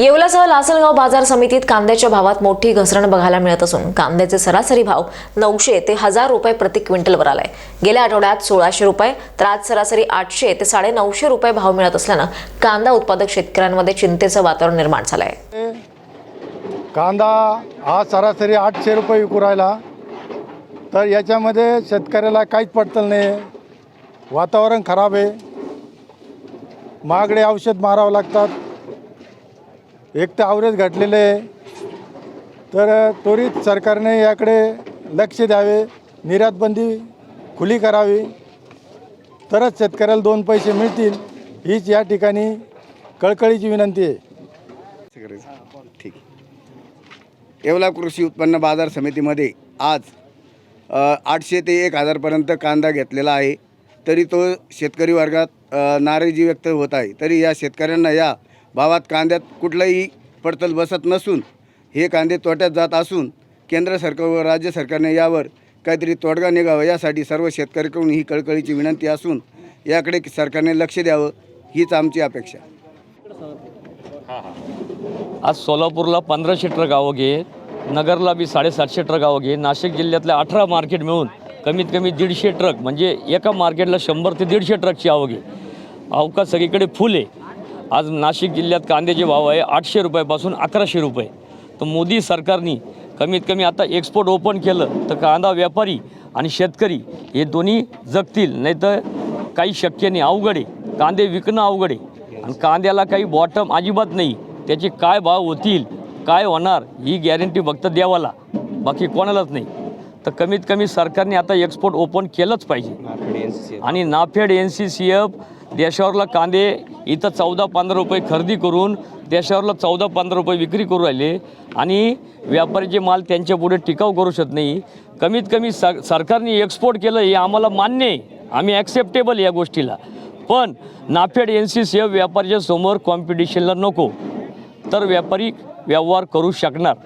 येवलासह लासलगाव बाजार समितीत कांद्याच्या भावात मोठी घसरण बघायला मिळत असून कांद्याचे सरासरी भाव नऊशे ते हजार रुपये प्रति क्विंटलवर आलाय. गेल्या आठवड्यात सोळाशे रुपये तर आज सरासरी आठशे ते साडे नऊशे रुपये भाव मिळत असल्यानं कांदा उत्पादक शेतकऱ्यांमध्ये चिंतेचं वातावरण निर्माण झालंय. कांदा आज सरासरी आठशे रुपये विकू राहिला. तर याच्यामध्ये शेतकऱ्याला काहीच पडतल नाही वातावरण खराब आहे. महागडे औषध मारावं लागतात. एक तर आवरेज घटलेले आहे. तर त्वरित सरकारने याकडे लक्ष द्यावे निर्यातबंदी खुली करावी. तरच शेतकऱ्याला दोन पैसे मिळतील हीच या ठिकाणी कळकळीची विनंती आहे. ठीक. येवला कृषी उत्पन्न बाजार समितीमध्ये आज आठशे ते एक हजारपर्यंत कांदा घेतलेला आहे. तरी तो शेतकरी वर्गात नाराजी व्यक्त होत आहे. तरी या शेतकऱ्यांना या भावात कांद्यात कुठलंही पडतल बसत नसून हे कांदे तोट्यात जात असून केंद्र सरकार व राज्य सरकारने यावर काहीतरी तोडगा निघावा यासाठी सर्व शेतकऱ्याकडून ही कळकळीची विनंती असून याकडे सरकारने लक्ष द्यावं हीच आमची अपेक्षा. आज सोलापूरला पंधराशे ट्रक आवगे नगरला बी साडेसातशे ट्रक आवगे नाशिक जिल्ह्यातल्या अठरा मार्केट मिळून कमीत कमी दीडशे ट्रक म्हणजे एका मार्केटला शंभर ते दीडशे ट्रकची आवगे अवकाश सगळीकडे फुल आहे. आज नाशिक जिल्ह्यात कांद्याचे भाव आहे आठशे रुपयापासून अकराशे रुपये. तर मोदी सरकारने कमीत कमी आता एक्सपोर्ट ओपन केलं तर कांदा व्यापारी आणि शेतकरी हे दोन्ही जगतील नाही तर काही शक्य नाही. अवघड आहे. कांदे विकणं अवघड आहे. आणि कांद्याला काही बॉटम अजिबात नाही. त्याचे काय भाव होतील काय होणार ही गॅरंटी फक्त देवाला बाकी कोणालाच नाही. तर कमीत कमी सरकारने आता एक्सपोर्ट ओपन केलंच पाहिजे. आणि NAFED N C C F देशावरला कांदे इथं चौदा पंधरा रुपये खरेदी करून देशावरला चौदा पंधरा रुपये विक्री करू राहिले. आणि व्यापारीचे माल त्यांच्या पुढे टिकाव करू शकत नाही. कमीत कमी सर सरकारने एक्सपोर्ट केलं हे आम्हाला मान्य आहे. आम्ही ॲक्सेप्टेबल या गोष्टीला. पण NAFED N C C F व्यापाऱ्याच्या समोर कॉम्पिटिशनला नको. तर व्यापारी व्यवहार करू शकणार.